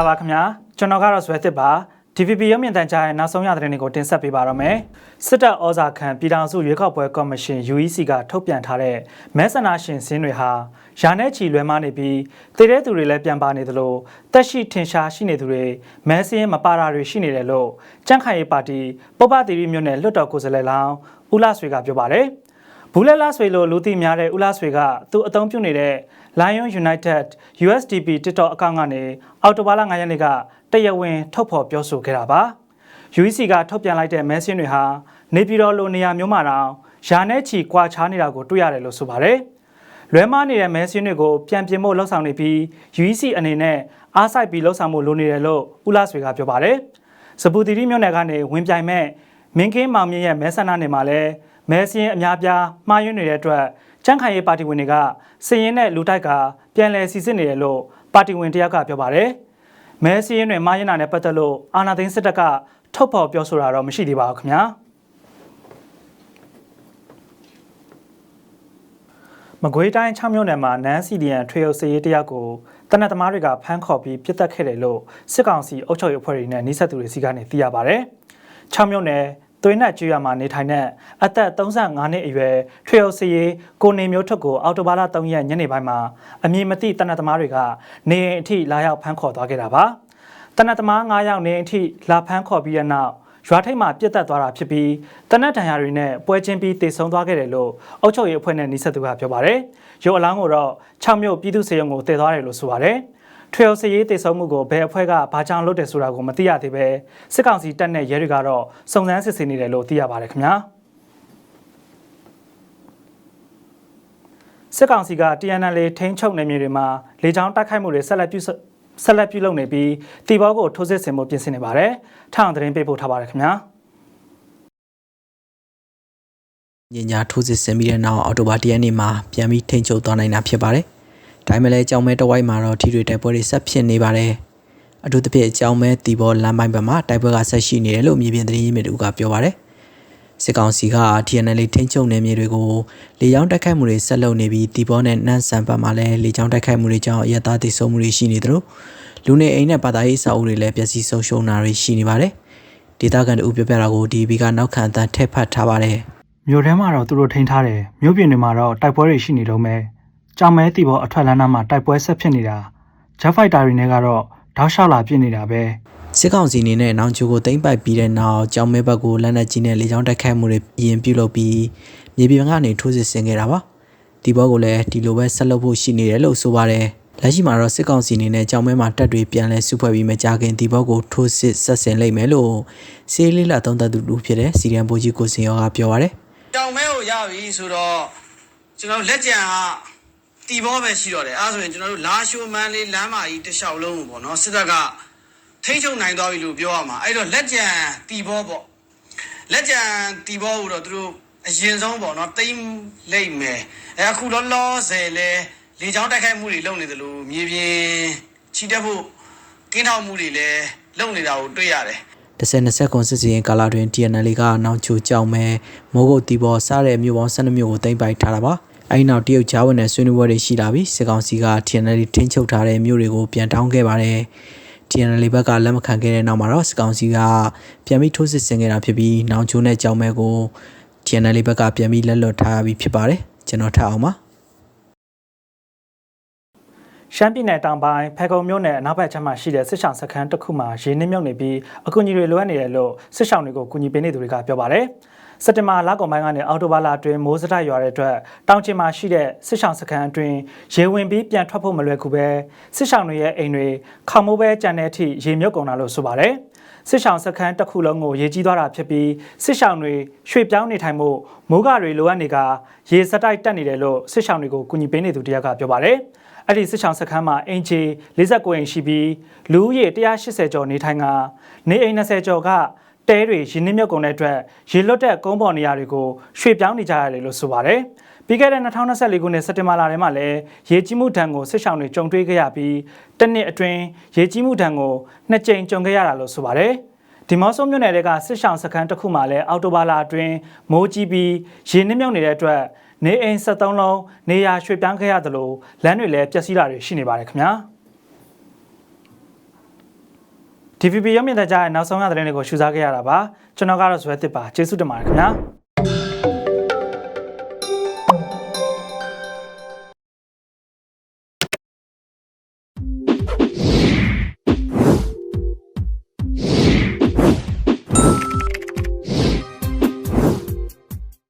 လာပါခင်ဗျာကျွန်တော်ကတော့ဇွဲသစ်ပါ DVB ရုပ်မြင်သံကြားရဲ့နောက်ဆုံးရသတင်းတွေကိုတင်ဆက်ပေးပါတော့မယ်စစ်တပ်ဩဇာခံပြည်ထောင်စုရွေးကောက်ပွဲကော်မရှင် UEC ကထုတ်ပြန်ထားတဲ့မဲဆန္ဒရှင်စင်းတွေဟာယာနဲ့ချီလွဲမနေပြီးတည်တဲ့သူတွေလည်းပြန်ပါနေသလိုတက်ရှိထင်ရှားရှိနေသူတွေမဲစင်းမပါတာတွေရှိနေတယ်လို့ကြန့်ခိုင်ရေးပါတီပုပ္ပတိရိမြို့နယ်လွတ်တော်ကိုယ်စားလှယ်လောင်းဦးလာဆွေကပြောပါတယ် ဘူးလက်လာဆွေလို့လူသိများတဲ့ဦးလာဆွေကသူအသုံးပြုနေတဲ့ Lion United USDP TikTok အကောင့်ကနေအော်တိုဘာလ9ရက်နေ့ကတရားဝင်ထုတ်ဖော်ပြောဆိုခဲ့တာပါ UEC ကထုတ်ပြန်လိုက်တဲ့မဲဆင်းတွေဟာနေပြည်တော်လိုနေရာမျိုးမှာတောင်ယာနဲ့ချီကွာခြားနေတာကိုတွေ့ရတယ်လို့ဆိုပါတယ်လွဲမားနေတဲ့မဲဆင်းတွေကိုပြန်ပြင်ဖို့လှုံ့ဆော်နေပြီး UEC အနေနဲ့အားစိုက်ပြီးလှုံ့ဆော်မှုလိုနေတယ်လို့ဦးလာဆွေကပြောပါတယ်စပူတီရီမြို့နယ်ကနေဝင်ပြိုင်မဲ့မင်းကင်းမောင်မြင့်ရဲ့မဲဆန္ဒနယ်မှာလည်း မဲဆင်းအများပြားမှားယွင်းနေတဲ့အတွက်ချမ်းခိုင်ရေးပါတီဝင်တွေကစည်ရင်နဲ့လူတိုက်ကပြန်လည်စီစစ်နေတယ်လို့ပါတီဝင်တယောက်ကပြောပါတယ်။မဲစည်ရင်တွေမှားရင်တာနဲ့ပတ်သက်လို့အာနာသိန်းစစ်တပ်ကထုတ်ဖော်ပြောဆိုတာတော့မရှိသေးပါဘူးခင်ဗျာ။မကွေးတိုင်း6မြို့နယ်မှာနန်းစီဒီယန်ထွေအုပ်စည်ရေးတယောက်ကိုတနက်သမားတွေကဖမ်းခေါ်ပြီးပြစ်တက်ခဲ့တယ်လို့စစ်ကောင်စီအုပ်ချုပ်ရေးအဖွဲ့တွေနဲ့နှိစက်သူတွေစီကနေသိရပါဗျ။6မြို့နယ် သွေးနက်ကျွေးရမှာနေထိုင်တဲ့အသက်35နှစ်အရွယ်ထွေအုပ်စရေးကိုနေမျိုးထွတ်ကိုအော်တိုဘာလ3ရက်ညနေပိုင်းမှာအမည်မသိတနက်သမားတွေကနေအိမ်အထိလာရောက်ဖမ်းခေါ်သွားခဲ့တာပါတနက်သမား9ယောက်နေအိမ်အထိလာဖမ်းခေါ်ပြီးတဲ့နောက်ရွာထိပ်မှာပြစ်တက်သွားတာဖြစ်ပြီးတနက်တန်ရာတွေနဲ့ပွဲချင်းပြီးတည်ဆုံသွားခဲ့တယ်လို့အုပ်ချုပ်ရေးအဖွဲ့နဲ့နှိဆက်သူကပြောပါတယ်။ရုပ်အလောင်းကိုတော့6မြို့ပြည်သူ့စေယုံကိုတည်သွားတယ်လို့ဆိုပါတယ်။ ထွေအောင်စရေးတည်ဆုံမှုကိုဘယ်အဖွဲ့ကဘာကြောင့်လုပ်တယ်ဆိုတာကိုမသိရသေးပဲစစ်ကောင်စီတပ်နဲ့ရဲတွေကတော့စုံစမ်းစစ်ဆေးနေတယ်လို့သိရပါတယ်ခင်ဗျာစစ်ကောင်စီက TNL ထိန်းချုပ်နေမြေတွေမှာလေကြောင်းတိုက်ခိုက်မှုတွေဆက်လက်ပြုဆက်လက်ပြုလုပ်နေပြီးတီဘောကိုထိုးစစ်ဆင်မှုပြင်ဆင်နေပါတယ်။ထောင်သတင်းပေးပို့ထားပါတယ်ခင်ဗျာ။ညညာထိုးစစ်ဆင်ပြီးတဲ့နောက်အော်တိုဘာ၁ရက်နေ့မှာပြန်ပြီးထိန်ချုပ်သွားနိုင်တာဖြစ်ပါတယ်။ ဒါမှလည်းအကြောင်းမဲတဝိုက်မှာတော့ထိတွေတိုက်ပွဲတွေဆက်ဖြစ်နေပါတယ်အထူးသဖြင့်အကြောင်းမဲတီဘောလမ်းပိုင်းဘက်မှာတိုက်ပွဲကဆက်ရှိနေတယ်လို့မြေပြင်သတင်းရင်းမြစ်တို့ကပြောပါတယ်စစ်ကောင်စီက TNL ထိန်းချုပ်နယ်မြေတွေကိုလေကြောင်းတိုက်ခိုက်မှုတွေဆက်လုပ်နေပြီးတီဘောနဲ့နန်းဆန်ဘက်မှာလည်းလေကြောင်းတိုက်ခိုက်မှုတွေကြောင့်အရတားတိစုံမှုတွေရှိနေသလိုလူနေအိမ်နဲ့ဘာသာရေးစာအုပ်တွေလည်းပျက်စီးဆုံးရှုံးတာတွေရှိနေပါတယ်ဒေသခံတို့ပြောပြတာကို DB ကနောက်ခံအသံထည့်ဖတ်ထားပါတယ်မြို့ထဲမှာတော့သူတို့ထိန်းထားတယ်မြို့ပြင်တွေမှာတော့တိုက်ပွဲတွေရှိနေတော့မယ် ကြောင်မဲတီဘောအထွက်လမ်းနားမှာတိုက်ပွဲဆက်ဖြစ်နေတာဂျက်ဖိုက်တာတွေနဲ့ကတော့တောက်လျှောက်လာပြစ်နေတာပဲစစ်ကောင်စီအနေနဲ့နောင်ချိုကိုသိမ်းပိုက်ပြီးတဲ့နောက်ကြောင်မဲဘက်ကိုလက်နက်ကြီးနဲ့လေကြောင်းတိုက်ခိုက်မှုတွေအရင်ပြုလုပ်ပြီးမြေပြင်ကနေထိုးစစ်ဆင်ခဲ့တာပါဒီဘောကိုလည်းဒီလိုပဲဆက်လုပ်ဖို့ရှိနေတယ်လို့ဆိုပါတယ်လက်ရှိမှာတော့စစ်ကောင်စီအနေနဲ့ကြောင်မဲမှာတပ်တွေပြန်လဲစုဖွဲ့ပြီးမကြခင်ဒီဘောကိုထိုးစစ်ဆက်ဆင်လိုက်မယ်လို့စီးလေးလာသုံးသက်သူလူဖြစ်တဲ့စီရန်ဘိုကြီးကိုစင်ရောကပြောပါတယ်ကြောင်မဲကိုရပြီဆိုတော့ကျွန်တော်လက်ကြံက တီဘောပဲရှိတော့တယ်အဲဆိုရင်ကျွန်တော်တို့လာရှိုမန်းလေးလမ်းမကြီးတစ်လျှောက်လုံးကိုပေါ့နော်စစ်တပ်ကထိချုံနိုင်သွားပြီလို့ပြောရမှာအဲ့တော့လက်ကြံတီဘောပေါ့လက်ကြံတီဘောကိုတော့သူတို့အရင်ဆုံးပေါ့နော်တိမ့်လိမ့်မယ်အဲအခုလောလောဆယ်လဲလေချောင်းတိုက်ခိုက်မှုတွေလုပ်နေတယ်လို့မြေပြင်ချီတက်ဖို့ကင်းထောက်မှုတွေလည်းလုပ်နေတာကိုတွေ့ရတယ်10-20ခုစစ်စရင်ကာလတွင် TNL ကနောက်ချိုကြောင်မဲမိုးကုတ်တီဘောစတဲ့မြို့ပေါင်း12မြို့ကိုတင်ပိုက်ထားတာပါ အဲဒီနောက်တရုတ်ချားဝင်တဲ့ဆွေးနွေးပွဲတွေရှိလာပြီးစစ်ကောင်စီက TNL ထင်းချုပ်ထားတဲ့မြို့တွေကိုပြန်တောင်းခဲ့ပါတယ် TNL ဘက်ကလက်မခံခဲ့တဲ့နောက်မှာတော့စစ်ကောင်စီကပြန်ပြီးထိုးစစ်ဆင်ခဲ့တာဖြစ်ပြီးနောင်ချိုးနဲ့ကြောင်မဲကို TNL ဘက်ကပြန်ပြီးလက်လွတ်ထားပြီးဖြစ်ပါတယ်ကျွန်တော်ထပ်အောင်ပါရှမ်းပြည်နယ်တောင်ပိုင်းဖဲခုံမြို့နယ်အနောက်ဘက်ခြမ်းမှာရှိတဲ့စစ်ဆောင်စခန်းတစ်ခုမှာရေနှင်းမြုပ်နေပြီးအကူအညီတွေလိုအပ်နေတယ်လို့စစ်ဆောင်တွေကိုကူညီပေးနေသူတွေကပြောပါတယ်။ စက်တင်ဘာလကုန်ပိုင်းကနေအောက်တိုဘာလအတွင်းမိုးစတိုက်ရွာတဲ့အတွက်တောင်ကျင်မှာရှိတဲ့စစ်ဆောင်စခန်းအတွင်းရေဝင်ပြီးပြန်ထွက်ဖို့မလွယ်ကူပဲစစ်ဆောင်တွေရဲ့အိမ်တွေခေါမိုးပဲကြံတဲ့အထိရေမြုပ်ကုန်တာလို့ဆိုပါတယ်စစ်ဆောင်စခန်းတစ်ခုလုံးကိုရေကြီးသွားတာဖြစ်ပြီးစစ်ဆောင်တွေရွှေ့ပြောင်းနေထိုင်မှုမိုးကတွေလိုအပ်နေကရေစတိုက်တက်နေတယ်လို့စစ်ဆောင်တွေကိုကူညီပေးနေသူတယောက်ကပြောပါတယ်အဲ့ဒီစစ်ဆောင်စခန်းမှာအင်ဂျီ49အိမ်ရှိပြီးလူဦးရေ180ကျော်နေထိုင်ကနေအိမ်20ကျော်က တဲတွေရင်းနှီးမြုပ်ကုန်တဲ့အတွက်ရေလွတ်တဲ့ကုန်းပေါ်နေရာတွေကိုရွှေ့ပြောင်းနေကြရတယ်လို့ဆိုပါတယ်။ပြီးခဲ့တဲ့2024ခုနှစ်စက်တင်ဘာလထဲမှာလည်းရေကြီးမှုဒဏ်ကိုစစ်ဆောင်တွေကြုံတွေ့ခဲ့ရပြီးတစ်နှစ်အတွင်းရေကြီးမှုဒဏ်ကိုနှစ်ကြိမ်ကြုံခဲ့ရတာလို့ဆိုပါတယ်။ဒီမော့ဆိုမြို့နယ်ကစစ်ဆောင်စခန်းတစ်ခုမှာလည်းအော်တိုဘာလာအတွင်းမိုးကြီးပြီးရေနှိမ့်မြုပ်နေတဲ့အတွက်နေအိမ်73လုံးနေရာရွှေ့ပြောင်းခဲ့ရသလိုလမ်းတွေလည်းပျက်စီးတာတွေရှိနေပါတယ်ခင်ဗျာ။ DVB ရုပ်မြင်သံကြားရဲ့နောက်ဆုံးရသတင်းတွေကိုရှုစားခဲ့ရတာပါကျွန်တော်ကတော့ဇွဲတစ်ပါကျေးဇူးတင်ပါတယ်ခင်ဗျာ